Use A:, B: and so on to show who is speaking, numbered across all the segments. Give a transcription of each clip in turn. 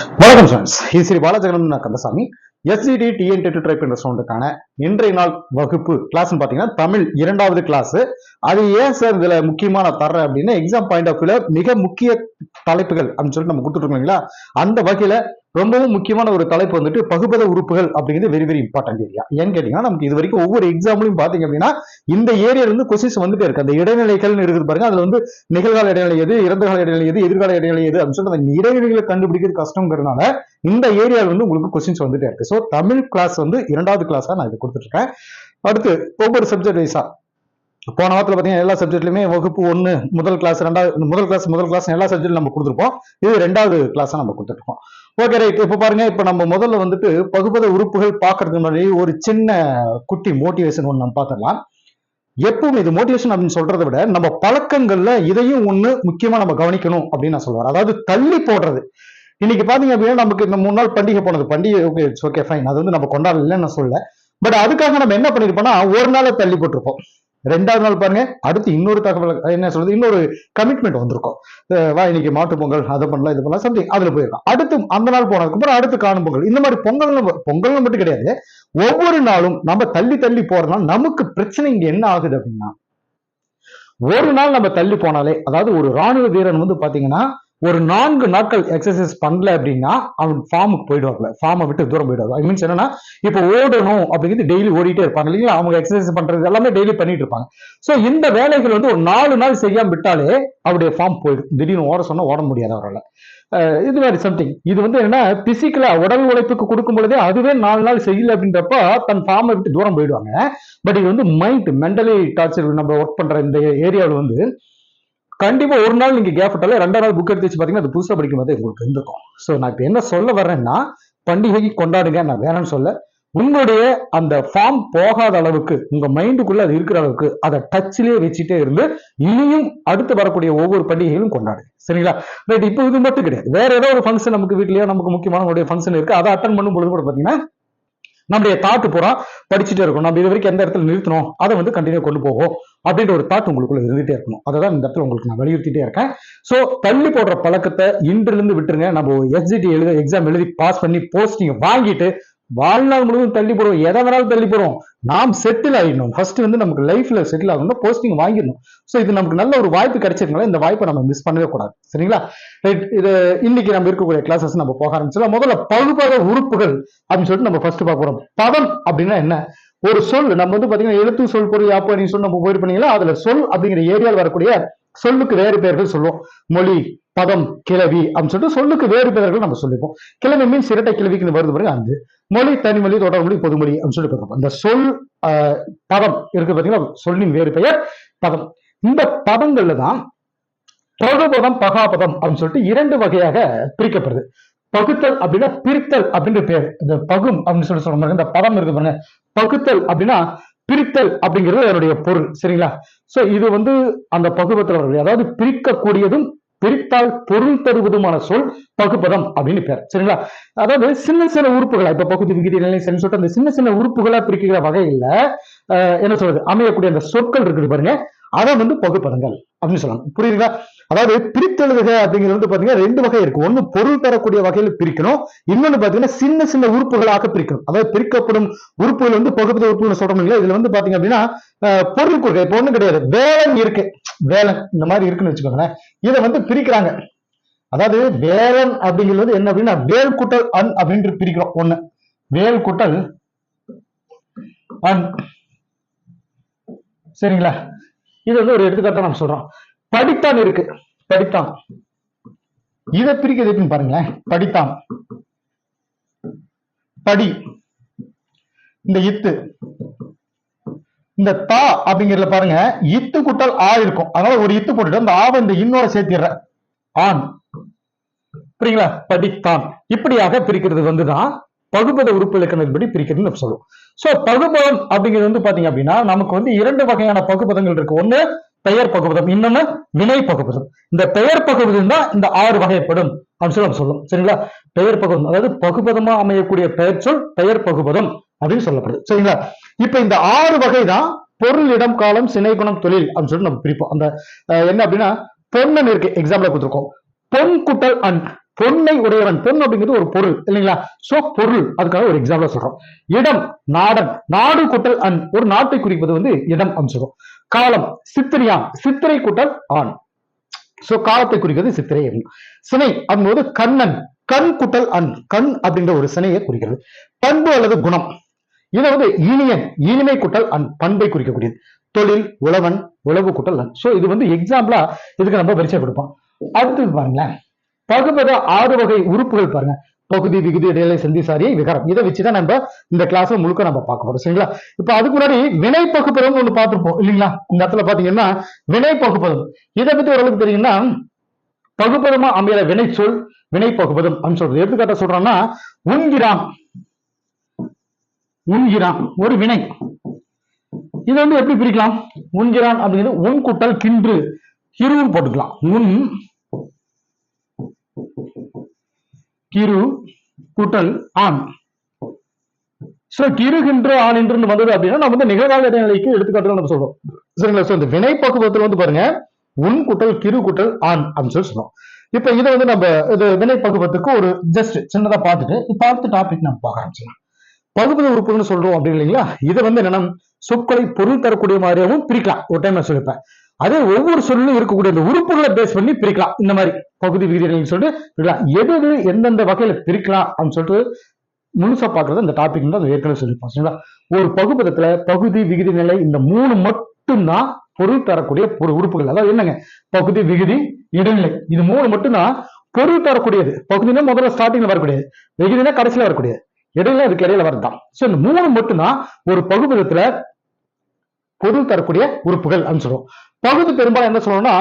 A: வணக்கம் ஃப்ரெண்ட்ஸ் இது Sri Balajaganam Kandasamy. SGT TN TET try என்ற சவுண்டுக்கான இன்றைய நாள் வகுப்பு கிளாஸ்னு பார்த்தீங்கன்னா தமிழ் இரண்டாவது கிளாஸ் அது ஏன் சார் இதுல முக்கியமான நான் தர்றேன் அப்படின்னா எக்ஸாம் பாயிண்ட் ஆஃப் வியூல மிக முக்கிய தலைப்புகள் அப்படின்னு சொல்லிட்டு நம்ம கொடுத்துருக்கோம் இல்லைங்களா? அந்த வகையில ரொம்பவும் முக்கியமான ஒரு தலைப்பு வந்துட்டு பகுபத உறுப்புகள் அப்படிங்கிறது வெரி வெரி இம்பார்ட்டன்ட் ஏரியா ஏன்னு கேட்டீங்கன்னா நமக்கு இது வரைக்கும் ஒவ்வொரு எக்ஸாம்பிளும் பாத்தீங்க அப்படின்னா இந்த ஏரியால இருந்து கொஸ்டின்ஸ் வந்துட்டே இருக்கு. அந்த இடைநிலைகள்னு இருக்குது பாருங்க அதுல வந்து நிகழ்கால இடைநிலை எது இறந்த கால இடைநிலை எது எதிர்கால இடைநிலை எது அப்படின்னு சொல்லிட்டு அந்த இடைநிலைகளை கண்டுபிடிக்கிறது கஷ்டங்கிறதுனால இந்த ஏரியால வந்து உங்களுக்கு கொஸ்டின்ஸ் வந்துட்டே இருக்கு. ஸோ தமிழ் கிளாஸ் வந்து இரண்டாவது கிளாஸா நான் இது கொடுத்துட்டு இருக்கேன். அடுத்து ஒவ்வொரு சப்ஜெக்ட் வைஸா போன வாரத்தில் பார்த்தீங்கன்னா எல்லா சப்ஜெக்ட்லையுமே வகுப்பு ஒன்று முதல் கிளாஸ் ரெண்டாவது முதல் கிளாஸ் முதல் கிளாஸ் எல்லா சப்ஜெக்ட் நம்ம கொடுத்துருப்போம். இது ரெண்டாவது கிளாஸாக நம்ம கொடுத்துருக்கோம். ஓகே ரைட் இப்போ பாருங்க இப்போ நம்ம முதல்ல வந்துட்டு பகுபத உறுப்புகள் பார்க்கறதுக்கு முன்னாடி ஒரு சின்ன குட்டி மோட்டிவேஷன் ஒன்று நம்ம பார்த்துடலாம். எப்பவும் இது மோட்டிவேஷன் அப்படின்னு சொல்றதை விட நம்ம பழக்கங்கள்ல இதையும் ஒண்ணு முக்கியமா நம்ம கவனிக்கணும் அப்படின்னு நான் சொல்லுவேன். அதாவது தள்ளி போடுறது. இன்னைக்கு பாத்தீங்க அப்படின்னா நமக்கு இந்த மூணு நாள் பண்டிகை போனது. பண்டிகை ஓகே ஓகே ஃபைன் அது வந்து நம்ம கொண்டாடலன்னு நான் சொல்ல பட் அதுக்காக நம்ம என்ன பண்ணிருப்போம்னா ஒரு நாளை தள்ளி போட்டிருப்போம். ரெண்டாவது நாள் பாருங்க அடுத்து இன்னொரு தகவல் என்ன சொல்றது இன்னொரு கமிட்மெண்ட் வந்திருக்கும். வா இன்னைக்கு மாட்டு பொங்கல் அதை பண்ணலாம் இது பண்ணலாம் சம்திங் அதுல போயிருக்கோம் அடுத்து அந்த நாள் போனதுக்கு அப்புறம் அடுத்து காணும் பொங்கல். இந்த மாதிரி பொங்கல் பொங்கல் மட்டும் கிடையாது ஒவ்வொரு நாளும் நம்ம தள்ளி தள்ளி போறதுனால நமக்கு பிரச்சனை இங்க என்ன ஆகுது அப்படின்னா ஒரு நாள் நம்ம தள்ளி போனாலே அதாவது ஒரு ராணுவ வீரன் வந்து பாத்தீங்கன்னா ஒரு நான்கு நாட்கள் எக்ஸசைஸ் பண்ணல அப்படின்னா அவன் ஃபார்முக்கு போயிடுவாங்கல ஃபார்மை விட்டு தூரம் போயிடுவாங்க ஐ மீன்ஸ் என்னன்னா இப்போ ஓடணும் அப்படிங்கிறது டெய்லி ஓடிட்டே இருப்பாங்க. இல்லைங்களா? அவங்க எக்ஸசைஸ் பண்றது எல்லாமே டெய்லி பண்ணிட்டு இருப்பாங்க. ஸோ இந்த வேலைகள் வந்து ஒரு நாலு நாள் செய்யாம விட்டாலே அவருடைய ஃபார்ம் போயிடும். திடீர்னு ஓட சொன்னா ஓட முடியாது அவரால். இது மாதிரி சம்திங் இது வந்து என்னன்னா பிசிக்கலா உடல் உழைப்புக்கு கொடுக்கும் பொழுதே அதுவே நாலு நாள் செய்யல அப்படின்றப்ப தன் ஃபார்மை விட்டு தூரம் போயிடுவாங்க. பட் இது வந்து மைண்ட் மென்டலி டார்ச்சர் நம்ம ஒர்க் பண்ற இந்த ஏரியாவில் வந்து கண்டிப்பா ஒரு நாள் நீங்க கேப் விட்டாலே ரெண்டாவது நாள் புக் எடுத்து வச்சு பாத்தீங்கன்னா அது புதுசா படிக்கும் போது உங்களுக்கு இருந்திருக்கும். ஸோ நான் இப்போ என்ன சொல்ல வர்றேன்னா பண்டிகைக்கு கொண்டாடுங்க நான் வேணாம்னு சொல்ல. உங்களுடைய அந்த ஃபார்ம் போகாத அளவுக்கு உங்க மைண்டுக்குள்ள அது இருக்கிற அளவுக்கு அதை டச்சிலே வச்சுட்டே இருந்து இனியும் அடுத்து வரக்கூடிய ஒவ்வொரு பண்டிகைகளும் கொண்டாடுங்க. சரிங்களா? ரைட் இப்போ இது மட்டும் கிடையாது. வேற ஏதோ ஒரு ஃபங்க்ஷன் நமக்கு வீட்லயோ நமக்கு முக்கியமான ஒரு ஃபங்க்ஷன் இருக்கு. அதை அட்டன் பண்ணும் பொழுது கூட பாத்தீங்கன்னா நம்முடைய தாட்டு பூரா படிச்சுட்டே இருக்கும் நம்ம இது வரைக்கும் எந்த இடத்துல நிறுத்தணும் அதை வந்து கண்டினியூ கொண்டு போகும் அப்படின்ற ஒரு தாட் உங்களுக்குள்ள இருந்துட்டே இருக்கணும். அதை தான் இந்த இடத்துல உங்களுக்கு நான் வலியுறுத்திட்டே இருக்கேன். ஸோ தள்ளி போடுற பழக்கத்தை இன்றிலிருந்து விட்டுருங்க. நம்ம எஸ்ஜிடி எழுத எக்ஸாம் எழுதி பாஸ் பண்ணி போஸ்டிங் வாங்கிட்டு வாழ்நாள் முழுவதும் தள்ளி போடுவோம். எதை வேணாலும் தள்ளி போடுவோம். நாம் செட்டில் ஆகிடணும் ஃபர்ஸ்ட் வந்து நமக்கு லைஃப்ல செட்டில் ஆகணும்னா போஸ்டிங் வாங்கிடணும். ஸோ இது நமக்கு நல்ல ஒரு வாய்ப்பு கிடைச்சிருக்கனால இந்த வாய்ப்பை நம்ம மிஸ் பண்ணவே கூடாது. சரிங்களா? ரைட் இது இன்னைக்கு நம்ம இருக்கக்கூடிய கிளாஸஸ் நம்ம போக ஆரம்பிச்சிடலாம். முதல்ல பகுபத உறுப்புகள் அப்படின்னு சொல்லிட்டு நம்ம ஃபர்ஸ்ட் பார்க்க போறோம். பதம் அப்படின்னா என்ன? ஒரு சொல். நம்ம வந்து பாத்தீங்கன்னா எழுத்து சொல் பொருள் யாப்பு அப்படின்னு சொல்லி நம்ம போயிருப்பீங்களா அதுல சொல் அப்படிங்கிற ஏரியாவில் வரக்கூடிய சொல்லுக்கு வேறு பெயர்கள் சொல்லுவோம். மொழி. பதம் கிளவி அப்படின்னு சொல்லிட்டு சொல்லுக்கு வேறு பெயர்கள் நம்ம சொல்லிப்போம். கிளவி மீன்ஸ் இரட்டை கிளவிக்குன்னு வருது பாருங்க அந்த மொழி தனிமொழி தொடர்மொழி பொதுமொழி அப்படின்னு சொல்லி பார்ப்போம் இந்த சொல் பதம் இருக்கு பார்த்தீங்கன்னா சொல்லின் வேறு பெயர் பதம். இந்த பதங்கள்ல தான் பகுபதம் பகாபதம் அப்படின்னு சொல்லிட்டு இரண்டு வகையாக பிரிக்கப்படுது. பகுத்தல் அப்படின்னா பிரித்தல் அப்படின்ற பேர். இந்த பகும் அப்படின்னு சொல்லி சொல்ற இந்த பதம் இருக்கு பாருங்க. பகுத்தல் அப்படின்னா பிரித்தல் அப்படிங்கிறது அதனுடைய பொருள் சரிங்களா? சோ இது வந்து அந்த பகுபத்தில் வரக்கூடிய அதாவது பிரிக்கக்கூடியதும் பிரித்தால் பொருள் தருவதுமான சொல் பகுபதம் அப்படின்னு பேர். சரிங்களா? அதாவது சின்ன சின்ன உறுப்புகளா இப்ப பகுதி விகிதி நிலை சொல்லிட்டு அந்த சின்ன சின்ன உறுப்புகளா பிரிக்கிற வகையில ஆஹ், என்ன சொல்றது? அமையக்கூடிய அந்த சொற்கள் இருக்குது பாருங்க. அதை வந்து பகுப்பதங்கள் அப்படின்னு சொல்லலாம். புரியுதுங்களா? அதாவது பிரித்தெழுதுக அப்படிங்கிறது வந்து பாத்தீங்கன்னா ரெண்டு வகை இருக்கு ஒண்ணு பொருள் தரக்கூடிய வகையில பிரிக்கணும். இன்னொன்னு பாத்தீங்கன்னா சின்ன சின்ன உறுப்புகளாக பிரிக்கணும். அதாவது பிரிக்கப்படும் உறுப்புகள் வந்து பகுப்பத உறுப்புகள் சொல்றோம் இல்லையா? இதுல வந்து பாத்தீங்க அப்படின்னா பொருள் கொடுக்க இப்ப ஒண்ணும் கிடையாது. வேலன் இருக்கு. வேலன் இந்த மாதிரி இருக்குன்னு வச்சுக்கோங்களேன். இதை வந்து பிரிக்கிறாங்க. அதாவது வேலன் அப்படிங்கிறது என்ன அப்படின்னா வேல் குட்டல் அன் அப்படின்னு பிரிக்கிறோம். ஒண்ணு. வேல் குட்டல் அன். சரிங்களா? இது வந்து ஒரு எடுத்துக்காட்டா நம்ம சொல்றோம். படித்தான் இருக்கு. படித்தான் இதை பிரிக்கிறது எப்படின்னு பாருங்களேன். படித்தான் படி. இந்த இத்து. இந்த தா அப்படிங்கறதுல பாருங்க இத்து குட்டல் ஆ இருக்கும். அதனால ஒரு இத்து போட்டுட்டு அந்த ஆவை இந்த இன்னோட சேர்த்திடுற. ஆண். புரியுங்களா? படித்தான் இப்படியாக பிரிக்கிறது வந்துதான் பகுபத உறுப்பு இலக்கணத்தின்படி பிரிக்கிறதுன்னு சொல்லுவோம். சோ பகுபதம் அப்படிங்கிறது வந்து பாத்தீங்க அப்படின்னா நமக்கு வந்து இரண்டு வகையான பகுபதங்கள் இருக்கு. ஒண்ணு பெயர் பகுபதம் இன்னொன்னு வினை பகுபதம். இந்த பெயர் பகுபதம் தான் இந்த ஆறு வகைப்படும் அப்படின்னு சொல்லி நம்ம சொல்லும் சரிங்களா? பெயர் பகுபதம் அதாவது பகுபதமா அமையக்கூடிய பெயர் சொல் பெயர் பகுபதம் அப்படின்னு சொல்லப்படுது. சரிங்களா? இப்ப இந்த ஆறு வகை தான் பொருள் இடம் காலம் சினை குணம் தொழில் அப்படின்னு சொல்லி நம்ம பிரிப்போம். அந்த என்ன அப்படின்னா பொன்னன் இருக்கு எக்ஸாம்பிள் கொடுத்துருக்கோம். பொன் குட்டல் அண்ட் பொன்னை உடையவன் பொன் அப்படிங்கிறது ஒரு பொருள் இல்லைங்களா? சோ பொருள் அதுக்காக ஒரு எக்ஸாம்பிள் சொல்றோம். இடம் நாடன் நாடு குட்டல் அன் ஒரு நாட்டை குறிப்பது வந்து இடம் அப்படின்னு சொல்றோம். காலம் சித்திரியான் சித்திரை குட்டல் ஆண். சோ காலத்தை குறிக்கிறது சித்திரை சினை அப்படிங்கும்போது கண்ணன் கண் குட்டல் அன் கண் அப்படின்ற ஒரு சினையை குறிக்கிறது. பண்பு அல்லது குணம். இதை வந்து இனியன் இனிமை குட்டல் அன் பண்பை குறிக்கக்கூடியது. தொழில் உழவன் உழவு குட்டல் அன். சோ இது வந்து எக்ஸாம்பிளா இதுக்கு நம்ம பரிச்சை கொடுப்போம் அடுத்தது பாருங்களேன். பகுபத ஆறு வகை உறுப்புகள் பாருங்க. பகுதி விகுதி இடையிலை சந்தி சாரி விகாரம். இதை வச்சுதான் நம்ம இந்த கிளாஸ்ல முழுக்க நம்ம பார்க்க போறோம். சரிங்களா? இப்ப அதுக்கு முன்னாடி வினை பகுப்பதம் ஒண்ணு பார்த்திருப்போம் இல்லைங்களா? இந்த இடத்துல பாத்தீங்கன்னா வினை பகுப்பதம் இதை பத்தி ஓரளவுக்கு தெரியுங்கன்னா பகுப்பதமா அமைகிற வினை சொல் வினை பகுப்பதம் அப்படின்னு சொல்றது. எடுத்துக்காட்ட சொல்றோம்னா உண்கிறான் உண்கிறான் ஒரு வினை. இதை வந்து எப்படி பிரிக்கலாம்? உண்கிறான் அப்படிங்கிறது உன் கூட்டல் கின்று. இருவும் போட்டுக்கலாம். உன் கிரு கூட்டல் ஆண். சோ கிருகின்ற ஆண் என்று வந்தது அப்படின்னா நம்ம வந்து நிகழ்கால இடைநிலைக்கு எடுத்துக்காட்டு நம்ம சொல்றோம். சரிங்களா? சோ இந்த வினை பக்குவத்தில் வந்து பாருங்க உன் குட்டல் கிரு குட்டல் ஆண் அப்படின்னு சொல்லி சொன்னோம். இப்ப இதை வந்து நம்ம இது வினை பக்குவத்துக்கு ஒரு ஜஸ்ட் சின்னதா பார்த்துட்டு இப்ப டாபிக் நம்ம பார்க்க ஆரம்பிச்சலாம் பகுதி உறுப்புன்னு சொல்றோம் அப்படி இல்லைங்களா? இதை வந்து என்னன்னா சொற்களை பொருள் தரக்கூடிய மாதிரியாகவும் பிரிக்கலாம். ஒரு டைம் நான் சொல்லிப்பேன். அதே ஒவ்வொரு சொல்லும் இருக்கக்கூடிய அந்த உறுப்புகளை பேஸ் பண்ணி பிரிக்கலாம். இந்த மாதிரி பகுதி விகிதங்கள் சொல்லிட்டு எது எது எந்தெந்த வகையில பிரிக்கலாம் அப்படின்னு சொல்லிட்டு முழுசா பாக்குறது இந்த டாபிக் தான் ஏற்கனவே சொல்லியிருப்போம் சரிங்களா? ஒரு பகுப்பதத்துல பகுதி விகுதி நிலை இந்த மூணு மட்டும்தான் பொருள் தரக்கூடிய ஒரு உறுப்புகள். அதாவது என்னங்க? பகுதி விகுதி இடைநிலை. இது மூணு மட்டும்தான் பொருள் தரக்கூடியது. பகுதினா முதல்ல ஸ்டார்டிங்ல வரக்கூடியது. விகுதினா கடைசியில வரக்கூடியது. இடையில அதுக்கு இடையில வரதுதான். சோ இந்த மூணு மட்டும்தான் ஒரு பகுப்பதத்துல பொருள் தரக்கூடிய உறுப்புகள் அப்படின்னு சொல்லுவோம் பகுதி பெரும்பாலும் என்ன சொல்லணும்னா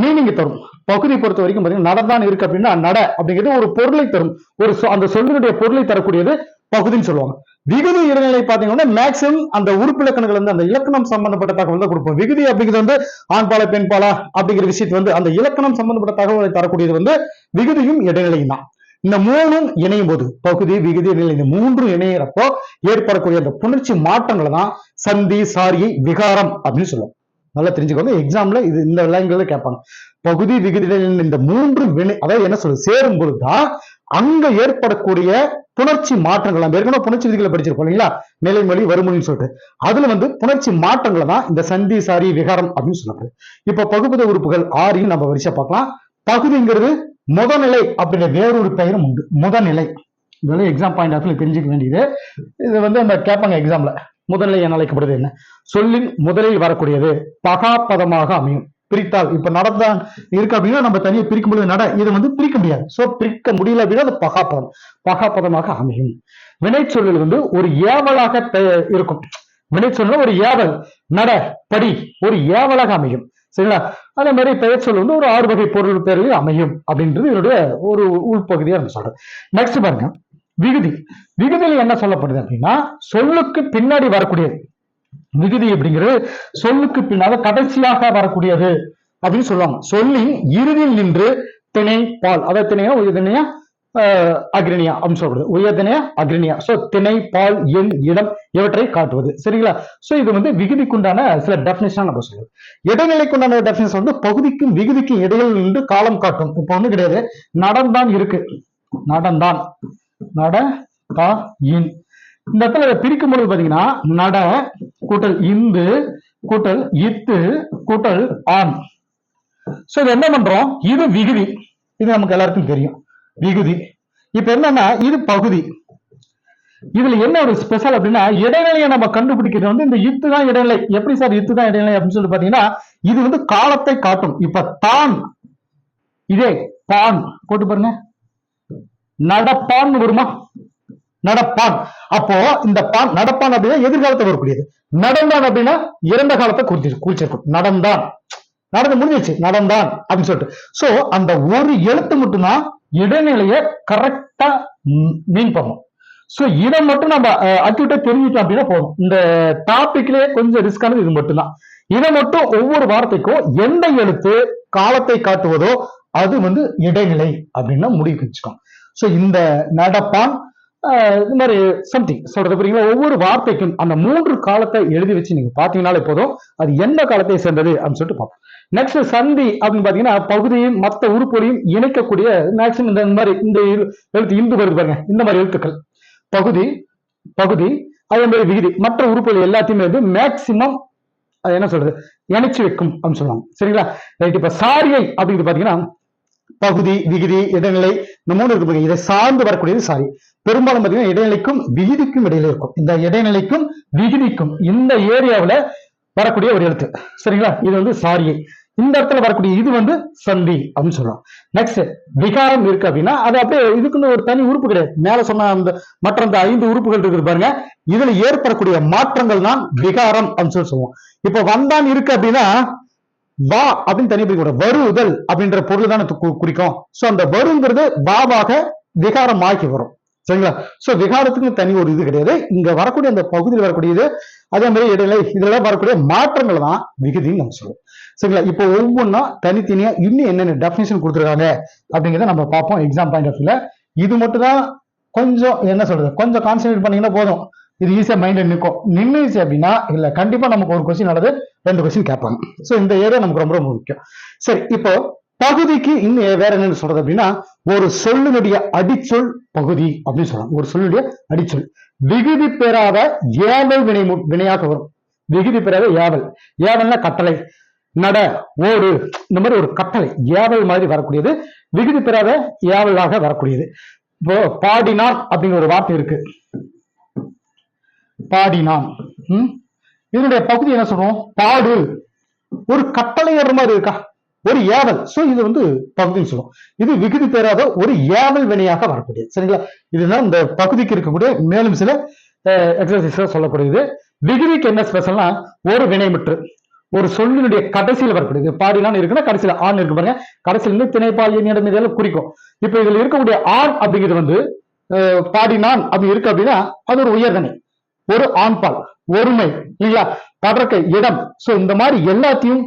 A: மீனிங் தரும். பகுதி பொறுத்த வரைக்கும் பார்த்தீங்கன்னா நடந்தான் இருக்கு அப்படின்னா நட அப்படிங்கிறது ஒரு பொருளை தரும். ஒரு சொ- அந்த சொல்லினுடைய பொருளை தரக்கூடியது பகுதின்னு சொல்லுவாங்க. விகுதி இடைநிலை பாத்தீங்கன்னா மேக்சிமம் அந்த உறுப்பிலக்கணங்கள் வந்து அந்த இலக்கணம் சம்பந்தப்பட்ட தகவல் தான் கொடுப்போம். விகுதி அப்படிங்கிறது வந்து ஆண்பால பெண்பாலா அப்படிங்கிற விஷயத்து வந்து அந்த இலக்கணம் சம்பந்தப்பட்ட தகவலை தரக்கூடியது வந்து விகுதியும் இடைநிலையும் தான். இந்த மூணும் இணையும் போது பகுதி விகுதி இடைநிலை இந்த மூன்றும் இணையிறப்போ ஏற்படக்கூடிய அந்த புணர்ச்சி மாற்றங்களை தான் சந்தி சாரி விகாரம் அப்படின்னு சொல்லுவோம். நல்லா தெரிஞ்சுக்கோங்க. எக்ஸாம்ல இது இந்த லைன்களை கேட்பாங்க. பகுதி விகுதி இந்த மூன்று வினை அதாவது என்ன சொல்றது? சேரும் பொழுதுதான் அங்க ஏற்படக்கூடிய புணர்ச்சி மாற்றங்கள். நம்ம ஏற்கனவே புணர்ச்சி விதிகளை படிச்சிருப்போம் இல்லைங்களா? நிலைமொழி வருமொழின்னு சொல்லிட்டு. அதுல வந்து புணர்ச்சி மாற்றங்களை தான் இந்த சந்தி சாரி விகாரம் அப்படின்னு சொல்லப்படுது. இப்ப பகுபத உறுப்புகள் ஆறையும் நம்ம வரிசை பார்க்கலாம். பகுதிங்கிறது முதநிலை அப்படின்ற வேறொரு பெயரும் உண்டு. முதநிலை. இதெல்லாம் எக்ஸாம் பாயிண்ட் ஆஃப் தெரிஞ்சுக்க வேண்டியது. இது வந்து நம்ம கேட்பாங்க எக்ஸாம்ல முதல்நிலை என அழைக்கப்படுது என்ன? சொல்லின் முதலில் வரக்கூடியது பகாப்பதமாக அமையும். பிரித்தால். இப்ப நடந்தான் இருக்கு அப்படின்னா நம்ம தனியா பிரிக்கும் பொழுது நட இதை வந்து பிரிக்க முடியாது. சோ பிரிக்க முடியல அப்படின்னா அது பகாப்பதம் பகாப்பதமாக அமையும். வினைச்சொல்லில் வந்து ஒரு ஏவலாக பெ- இருக்கும். வினைச்சொல்ல ஒரு ஏவல் நட படி ஒரு ஏவலாக அமையும். சரிங்களா? அதே மாதிரி பெயர் சொல் வந்து ஒரு ஆறு வகை பொருள் பேரில் அமையும் அப்படின்றது என்னுடைய ஒரு உள்பகுதியா நம்ம சொல்றேன் நெக்ஸ்ட் பாருங்க. விகுதி. விகுதியில் என்ன சொல்லப்படுது அப்படின்னா சொல்லுக்கு பின்னாடி வரக்கூடியது. விகுதி அப்படிங்கிறது சொல்லுக்கு பின்னால கடைசியாக வரக்கூடியது அப்படின்னு சொல்லுவாங்க. சொல்லின் இறுதியில் நின்று திணை பால். அதாவது திணையா உயர்திணையா அக்ரிணியா அக்ரணியா அப்படின்னு சொல்றது உயர்திணையா அக்ரணியா. சோ திணை பால் எண் இடம் இவற்றை காட்டுவது. சரிங்களா? சோ இது வந்து விகுதிக்குண்டான சில டெபினேஷன் நம்ம சொல்லுவோம் இடைநிலைக்குண்டான டெபினேஷன் வந்து பகுதிக்கும் விகுதிக்கும் இடையில் நின்று காலம் காட்டும். இப்போ ஒண்ணு கிடையாது. நடந்தான் இருக்கு. நடந்தான். நட தா இன். இந்த இடத்துல பிரிக்கும் பொழுது பாத்தீங்கன்னா நட கூட்டல் இந்து கூட்டல் இத்து கூட்டல் ஆண். சோ இது என்ன பண்றோம்? இது விகுதி. இது நமக்கு எல்லாருக்கும் தெரியும். விகுதி. இப்ப என்னன்னா இது பகுதி. இதுல என்ன ஒரு ஸ்பெஷல் அப்படின்னா இடைநிலையை நம்ம கண்டுபிடிக்கிறது வந்து இந்த இத்து தான் இடைநிலை. எப்படி சார் இத்து தான் இடைநிலை அப்படின்னு சொல்லி பாத்தீங்கன்னா இது வந்து காலத்தை காட்டும். இப்ப தான். இதே பான். போட்டு பாருங்க. நடப்பான் வருமா? நடப்பான். அப்போ இந்த பான் நடப்பான் அப்படின்னா எதிர்காலத்தை வரக்கூடியது. நடந்தான் அப்படின்னா இறந்த காலத்தை குறிச்சி குறிச்சிருக்கும். நடந்தான். நடந்து முடிஞ்சிச்சு நடந்தான் அப்படின்னு சொல்லிட்டு. சோ அந்த ஒரு எழுத்து மட்டும்தான் இடைநிலையை கரெக்டா மீன் பண்ணும். சோ இதை மட்டும் நம்ம அக்யூட்டா தெரிஞ்சுட்டோம் அப்படின்னா போதும். இந்த டாபிக்லயே கொஞ்சம் ரிஸ்கானது இது மட்டும்தான். இதை மட்டும் ஒவ்வொரு வார்த்தைக்கும் எந்த எழுத்து காலத்தை காட்டுவதோ அது வந்து இடைநிலை அப்படின்னா முடிவு வச்சுக்கோம் ஸோ இந்த நடப்பான் இந்த மாதிரி சம்திங் சொல்றது புரியுங்களா ஒவ்வொரு வார்த்தைக்கும் அந்த மூன்று காலத்தை எழுதி வச்சு நீங்க பாத்தீங்கன்னாலே போதும். அது எந்த காலத்தை சேர்ந்தது அப்படின்னு சொல்லிட்டு பார்ப்போம். நெக்ஸ்ட் சந்தி அப்படின்னு பாத்தீங்கன்னா பகுதியும் மற்ற உறுப்புகளையும் இணைக்கக்கூடிய மேக்சிமம் இந்த மாதிரி இந்த இரு- எழுத்து இந்து வருது பாருங்க. இந்த மாதிரி எழுத்துக்கள். பகுதி பகுதி அதே மாதிரி விகுதி. மற்ற உறுப்புகள் எல்லாத்தையுமே வந்து மேக்சிமம் என்ன சொல்றது? இணைச்சு வைக்கும் அப்படின்னு சொல்லுவாங்க. சரிங்களா? ரைட் இப்ப சாரியை அப்படிங்கிறது பாத்தீங்கன்னா பகுதி விகுதி இடைநிலை இந்த மூணு இருக்கு பாருங்க. இதை சார்ந்து வரக்கூடியது சாரி. பெரும்பாலும் பாத்தீங்கன்னா இடைநிலைக்கும் விகுதிக்கும் இடையில இருக்கும். இந்த இடைநிலைக்கும் விகுதிக்கும் இந்த ஏரியாவுல வரக்கூடிய ஒரு எழுத்து. சரிங்களா? இது வந்து சாரியை. இந்த இடத்துல வரக்கூடிய இது வந்து சந்தி அப்படின்னு சொல்லலாம் நெக்ஸ்ட் விகாரம் இருக்கு அப்படின்னா அது அப்படியே இதுக்குன்னு ஒரு தனி உறுப்பு கிடையாது. மேல சொன்ன அந்த மற்ற அந்த ஐந்து உறுப்புகள் இருக்குது பாருங்க. இதுல ஏற்படக்கூடிய மாற்றங்கள் தான் விகாரம் அப்படின்னு சொல்லி சொல்லுவோம். இப்ப வந்தான் இருக்கு அப்படின்னா வா அப்படின்னு தனி பிரிக்க கூடாது. வருதல் அப்படின்ற பொருள் தான் குறிக்கும். சோ அந்த வருங்கிறது வாவாக விகாரம் ஆக்கி வரும். சரிங்களா? சோ விகாரத்துக்கு தனி ஒரு இது கிடையாது. இங்க வரக்கூடிய அந்த பகுதியில் வரக்கூடியது அதே மாதிரி இடையில இதுல வரக்கூடிய மாற்றங்கள் தான் விகுதின்னு நம்ம சொல்லுவோம் சரிங்களா? இப்போ ஒவ்வொன்றா தனித்தனியா இன்னும் என்னென்ன டெபினேஷன் கொடுத்துருக்காங்க அப்படிங்கிறத நம்ம பார்ப்போம். எக்ஸாம் பாயிண்ட் ஆஃப் வியூல இது மட்டும் தான் கொஞ்சம் என்ன சொல்றது? கொஞ்சம் கான்சென்ட்ரேட் பண்ணீங்கன்னா போதும். இது ஈஸியாக மைண்டில் நிற்கும் நின்றுச்சு அப்படின்னா இல்லை கண்டிப்பா நமக்கு ஒரு கொஸ்டின் அல்லது ரெண்டு கொஸ்டின் கேட்பாங்க. ஸோ இந்த ஏரியா நமக்கு ரொம்ப ரொம்ப முக்கியம். சரி இப்போ பகுதிக்கு இன்னும் வேற என்னன்னு சொல்றது அப்படின்னா ஒரு சொல்லினுடைய அடிச்சொல் பகுதி அப்படின்னு சொல்றாங்க ஒரு சொல்லுடைய அடிச்சொல். விகுதி பெறாத ஏவல் வினை மு- வினையாக வரும். விகுதி பெறாத ஏவல். ஏவல்னா கட்டளை. நட ஓடு. இந்த மாதிரி ஒரு கட்டளை. ஏவல் மாதிரி வரக்கூடியது. விகுதி பெறாத ஏவலாக வரக்கூடியது. இப்போ பாடினார் அப்படிங்கிற ஒரு வார்த்தை இருக்கு. பாடினான். இதனுடைய பகுதி என்ன சொல்றோம்? பாடு. ஒரு கட்டளை மாதிரி இருக்கா? ஒரு ஏவல். சோ இது வந்து பகுதின்னு சொல்லுவோம் இது விகுதி பெறாத ஒரு ஏவல் வினையாக வரக்கூடியது. சரிங்களா? இதுதான் இந்த பகுதிக்கு இருக்கக்கூடிய மேலும் சில எக்ஸசைஸ் சொல்லக்கூடியது. விகுதிக்கு என்ன ஸ்பெஷல்னா ஒரு வினைமுற்று. ஒரு சொல்லினுடைய கடைசியில் வரக்கூடியது. பாடினான் இருக்குன்னா கடைசியில ஆண் இருக்கு பாருங்க. கடைசியில இருந்து திணைப்பால் இடம் இதெல்லாம் குறிக்கும். இப்ப இதுல இருக்கக்கூடிய ஆண் அப்படிங்கிறது வந்து அஹ், பாடினான் அப்படி இருக்கு அப்படின்னா அது ஒரு உயர்தனை ஒரு ஆண்பால் ஒருமை இல்லையா? படற்கை இடம். சோ இந்த மாதிரி எல்லாத்தையும்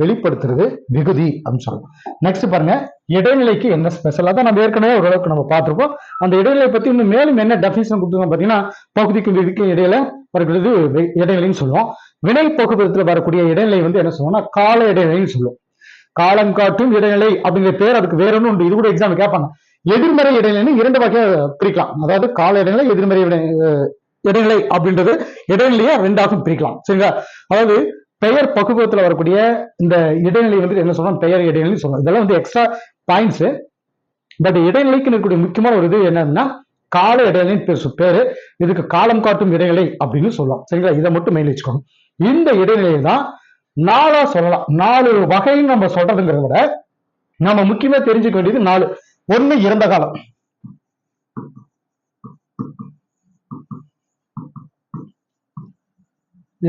A: வெளிப்படுத்துறது விகுதி அப்படின்னு சொல்லலாம் நெக்ஸ்ட் பாருங்க இடைநிலைக்கு என்ன ஸ்பெஷல் அதான் நம்ம ஏற்கனவே ஓரளவுக்கு நம்ம பார்த்துருக்கோம். அந்த இடைநிலை பத்தி இன்னும் மேலும் என்ன டெஃபினேஷன் கொடுத்துருக்கோம் பாத்தீங்கன்னா பகுதிக்கும் விதிக்கும் இடையில வருகிறது இடைநிலைன்னு சொல்லுவோம். வினை போக்குவரத்துல வரக்கூடிய இடைநிலை வந்து என்ன சொல்லுவோம்னா கால இடைநிலைன்னு சொல்லுவோம். காலம் காட்டும் இடைநிலை அப்படிங்கிற பேர் அதுக்கு வேற ஒன்று உண்டு. இது கூட எக்ஸாம் கேட்பாங்க. எதிர்மறை இடைநிலைன்னு இரண்டு வகையா பிரிக்கலாம். அதாவது கால இடைநிலை எதிர்மறை இடை- இடைநிலை அப்படின்றது இடைநிலையை ரெண்டாகும் பிரிக்கலாம். சரிங்களா? அதாவது பெயர் பக்குவத்துல வரக்கூடிய இந்த இடைநிலை வந்து என்ன சொல்றோம்? பெயர் இடைநிலை சொல்றோம். இதெல்லாம் வந்து எக்ஸ்ட்ரா பாயிண்ட்ஸ் பட் இடைநிலைக்கு இருக்கக்கூடிய முக்கியமான ஒரு இது என்னன்னா கால இடைநிலைன்னு பேர் பேரு. இதுக்கு காலம் காட்டும் இடைநிலை அப்படின்னு சொல்லலாம். சரிங்களா? இதை மட்டும் மெயில் வச்சுக்கோங்க. இந்த இடைநிலையை தான் நாலா சொல்லலாம். நாலு வகைன்னு நம்ம சொல்றதுங்கிறத விட நம்ம முக்கியமா தெரிஞ்சுக்க வேண்டியது நாலு. ஒண்ணு இறந்த காலம்.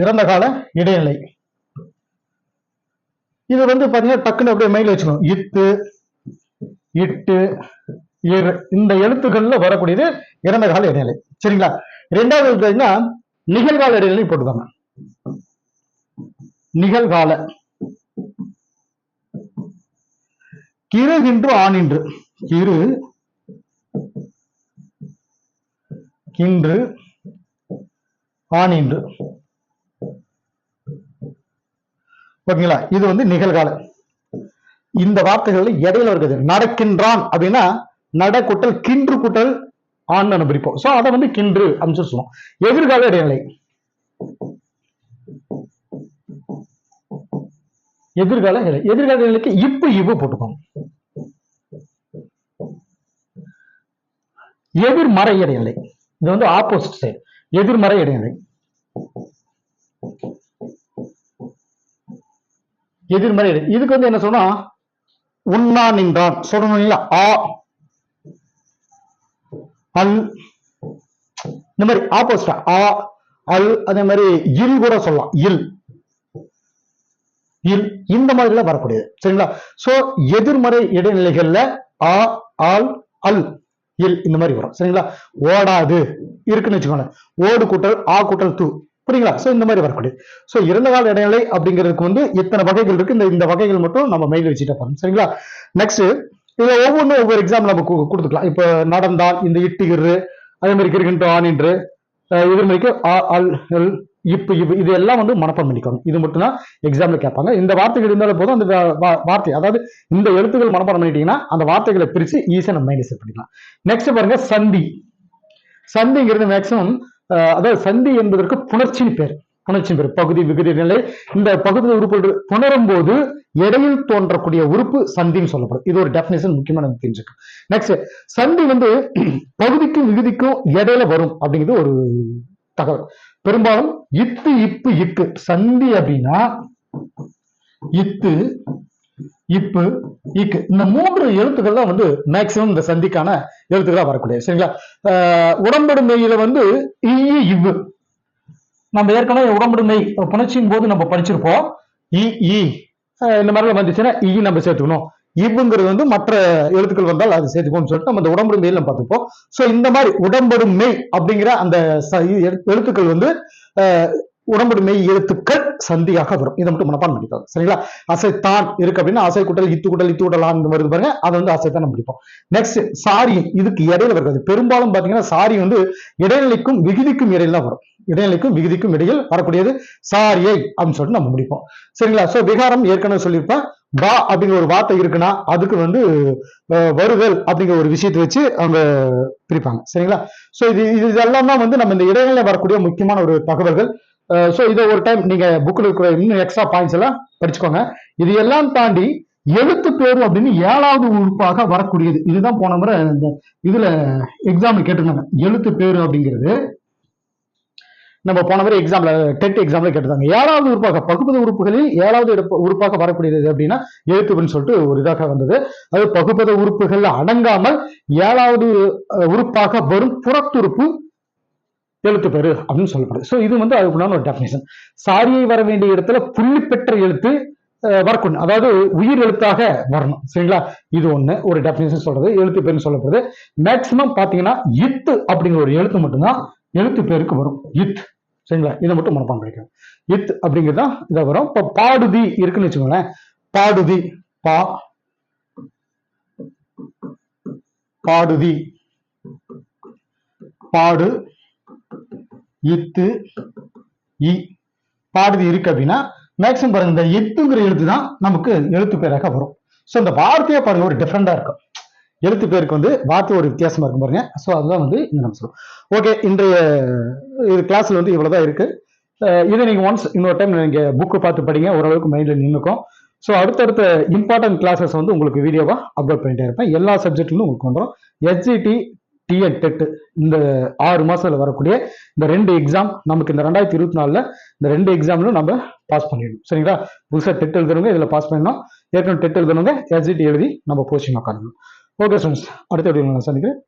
A: இறந்த கால இடைநிலை. இது வந்து பாத்தீங்கன்னா டக்குன்னு அப்படியே மைல் வச்சுக்கணும். இத்து இட்டு இரு. இந்த எழுத்துக்கள்ல வரக்கூடியது இறந்த கால இடைநிலை. சரிங்களா? ரெண்டாவது பார்த்தீங்கன்னா நிகழ்கால இடைநிலை போட்டுக்காங்க நிகழ்கால. கிரு கின்று ஆணின்று கிரு கின்று ஆணின்று ஓகேங்களா இது வந்து நிகழ்கால இந்த வார்த்தைகள் இடையில இருக்குது நடக்கின்றான் அப்படின்னா நட கூட்டல் கின்று கூட்டல் ஆண் அனுபவிப்போம் சோ அதை வந்து கின்று அப்படின்னு சொல்லுவோம். எதிர்கால இடைநிலை. எதிர்கால இடை எதிர்கால இடைநிலைக்கு இப்பு இவ்வு போட்டுக்கோங்க. எதிர்மறை இடைநிலை. இது வந்து ஆப்போசிட் சைடு எதிர்மறை இடைநிலை. எதிர்மறை இதுக்கு வந்து என்ன சொன்னா உண்ணா நின்றான். சொல்லணும் இல்ல ஆ அல் இந்த மாதிரி ஆப்போசிட்டா ஆ அல் அதே மாதிரி இல் கூட சொல்லலாம். இல். இல் இந்த மாதிரி எல்லாம் வரக்கூடியது. சரிங்களா? சோ எதிர்மறை இடைநிலைகள்ல ஆ ஆல் அல் இல் இந்த மாதிரி வரும். சரிங்களா? ஓடாது. இருக்குன்னு வச்சுக்கோங்க ஓடு கூட்டல் ஆ கூட்டல் தூ. புரியுங்களா? ஸோ இந்த மாதிரி வரக்கூடியது ஸோ இறந்த கால இடைநிலை அப்படிங்கிறதுக்கு வந்து இத்தனை வகைகள் இருக்கு? இந்த இந்த வகைகள் மட்டும் நம்ம மெயில் வச்சுட்டு போறோம். சரிங்களா? நெக்ஸ்ட் இதுல ஒவ்வொன்றும் ஒவ்வொரு எக்ஸாம் நம்ம கு- கொடுத்துக்கலாம். இப்போ நடந்தால் இந்த இட்டுகிறு அதே மாதிரி கிரிக்கெட் ஆனின்று என்று இது ஆ அல் எல் இப்பு இப்பு இது எல்லாம் வந்து மனப்பாடம் பண்ணிக்கணும் இது மட்டும் தான் எக்ஸாம்ல கேட்பாங்க. இந்த வார்த்தைகள் இருந்தாலும் போதும் அந்த வார்த்தை அதாவது இந்த எழுத்துக்கள் மனப்பாடம் பண்ணிட்டீங்கன்னா அந்த வார்த்தைகளை பிரித்து ஈஸியாக நம்ம மைண்ட் செட் பண்ணிக்கலாம். நெக்ஸ்ட் பாருங்க சந்தி. சந்திங்கிறது மேக்சிமம் அதாவது சந்தி என்பதற்கு புணர்ச்சின்னு பேர். புணர்ச்சின் பேர். பகுதி விகுதி நிலை. இந்த பகுதி உறுப்பு புணரும் போது இடையில் தோன்றக்கூடிய உறுப்பு சந்தின்னு சொல்லப்படும். இது ஒரு டெஃபினேஷன் முக்கியமான நம்ம தெரிஞ்சுக்கணும். நெக்ஸ்ட் சந்தி வந்து பகுதிக்கும் விகுதிக்கும் இடையில வரும் அப்படிங்கிறது ஒரு தகவல். பெரும்பாலும் இத்து இப்பு இக்கு. சந்தி அப்படின்னா இத்து இப்பு இக்கு இந்த மூன்று எழுத்துக்கள் தான் வந்து மேக்சிமம் இந்த சந்திக்கான எழுத்துக்களா வரக்கூடிய சரிங்களா? ஆஹ் வந்து இ இவ்வு நம்ம ஏற்கனவே உடம்படு மெய் புணர்ச்சியின் போது நம்ம படிச்சிருப்போம். இ இ. இந்த மாதிரிலாம் வந்துச்சுன்னா இ நம்ம சேர்த்துக்கணும். இவ்வுங்கிறது வந்து மற்ற எழுத்துக்கள் வந்தால் அது சேர்த்துக்கணும்னு சொல்லிட்டு நம்ம இந்த உடம்படு நம்ம பார்த்துப்போம். சோ இந்த மாதிரி உடம்படும் மெய் அப்படிங்கிற அந்த எழுத்துக்கள் வந்து ஆஹ் மெய் எழுத்துக்கள் சந்தியாக வரும். இதை மட்டும் மனப்பாடம் பண்ணிப்பாங்க சரிங்களா? அசைத்தான் இருக்கு அப்படின்னா அசை குட்டல் இத்து குட்டல் இத்து குட்டல் இந்த வருது பாருங்க. அதை வந்து அசைத்தான் நம்ம படிப்போம். Next sorry. இதுக்கு இடையில வருது பெரும்பாலும் பாத்தீங்கன்னா சாரி வந்து இடைநிலைக்கும் விகுதிக்கும் இடையில தான் வரும். இடைநிலைக்கும் விகுதிக்கும் இடையில் வரக்கூடியது சாரியை அப்படின்னு சொல்லிட்டு நம்ம முடிப்போம். சரிங்களா? சோ விகாரம் ஏற்கனவே சொல்லியிருப்பேன் பா அப்படிங்கிற ஒரு வார்த்தை இருக்குன்னா அதுக்கு வந்து வருதல் அப்படிங்கிற ஒரு விஷயத்தை வச்சு அவங்க பிரிப்பாங்க. சரிங்களா? சோ இது இது இதெல்லாம் தான் வந்து நம்ம இந்த இடைநிலை வரக்கூடிய முக்கியமான ஒரு தகவல்கள். ஸோ இதை ஒரு டைம் நீங்க புக்கில் இருக்கிற இன்னும் எக்ஸ்ட்ரா பாயிண்ட்ஸ் எல்லாம் படிச்சுக்கோங்க. இது எல்லாம் தாண்டி எழுத்து பேரு அப்படின்னு ஏழாவது உறுப்பாக வரக்கூடியது. இதுதான் போன முறை இந்த இதுல எக்ஸாம்ல கேட்டிருந்தாங்க. எழுத்து பேரு அப்படிங்கிறது. நம்ம போன முறை எக்ஸாம்ல டெட் எக்ஸாம்ல கேட்டிருந்தாங்க. ஏழாவது உறுப்பாக பகுப்பது உறுப்புகளில் ஏழாவது உறுப்பாக வரக்கூடியது அப்படின்னா எழுத்துன்னு சொல்லிட்டு ஒரு இதாக வந்தது. அது பகுப்பத உறுப்புகள் அடங்காமல் ஏழாவது உறுப்பாக வரும் புறத்துறுப்பு எழுத்து பேரு அப்படின்னு சொல்லப்படுது. ஸோ இது வந்து அதுக்குண்டான ஒரு டெஃபினேஷன் சாரியை வர வேண்டிய இடத்துல புள்ளி பெற்ற எழுத்து வரக்கூடும். அதாவது உயிர் எழுத்தாக வரணும். சரிங்களா? இது ஒண்ணு ஒரு டெஃபினேஷன் சொல்றது எழுத்து பேருன்னு சொல்லப்படுது. மேக்சிமம் பாத்தீங்கன்னா இத்து அப்படிங்கிற ஒரு எழுத்து மட்டும்தான் எழுத்து பேருக்கு வரும். இத் சரிங்களா? இதை மட்டும் மனப்பாடம் பண்ணிக்கணும் இத் அப்படிங்கிறது தான் இதை வரும். இப்போ பாடுதி இருக்குன்னு வச்சுக்கோங்களேன். பாடுதி பா பாடுதி பாடு இத்து இ பாடுது இருக்கு அப்படின்னா மேக்ஸிமம் பாருங்க இந்த எத்துங்கிற எழுத்து தான் நமக்கு எழுத்து பேராக வரும். ஸோ இந்த வார்த்தையை பாருங்க ஒரு டிஃப்ரெண்டாக இருக்கும். எழுத்து பேருக்கு வந்து வார்த்தை ஒரு வித்தியாசமா இருக்கும் பாருங்க. ஸோ அதுதான் வந்து இங்கே நம்ம சொல்லுவோம் ஓகே இன்றைய இது கிளாஸ்ல வந்து இவ்வளவுதான் இருக்கு. இதை நீங்கள் ஒன்ஸ் இன்னொரு டைம் நீங்கள் புக்கு பார்த்து படிங்க. ஓரளவுக்கு மைண்டில் நின்றுக்கும் ஸோ அடுத்தடுத்த இம்பார்ட்டன்ட் கிளாஸஸ் வந்து உங்களுக்கு வீடியோவாக அப்லோட் பண்ணிட்டே இருப்பேன். எல்லா சப்ஜெக்ட்லும் உங்களுக்கு வந்துடும் ஹெச்ஜிடி டிஎன் டெட் இந்த ஆறு மாசத்துல வரக்கூடிய இந்த ரெண்டு எக்ஸாம் நமக்கு இந்த ரெண்டாயிரத்தி இருபத்தி நாலுல இந்த ரெண்டு எக்ஸாம்லும் நம்ம பாஸ் பண்ணிடணும். சரிங்களா? புதுசாக டெட் எழுதுறவங்க இதுல பாஸ் பண்ணணும் ஏற்கனவே டெட் எழுதுறவங்க ஹெச்ஜிடி எழுதி நம்ம போஸ்டிங் உட்காந்துக்கணும் ஓகே ஸ்டூடெண்ட்ஸ் அடுத்த வீடியோ நான் சந்திக்கிறேன்.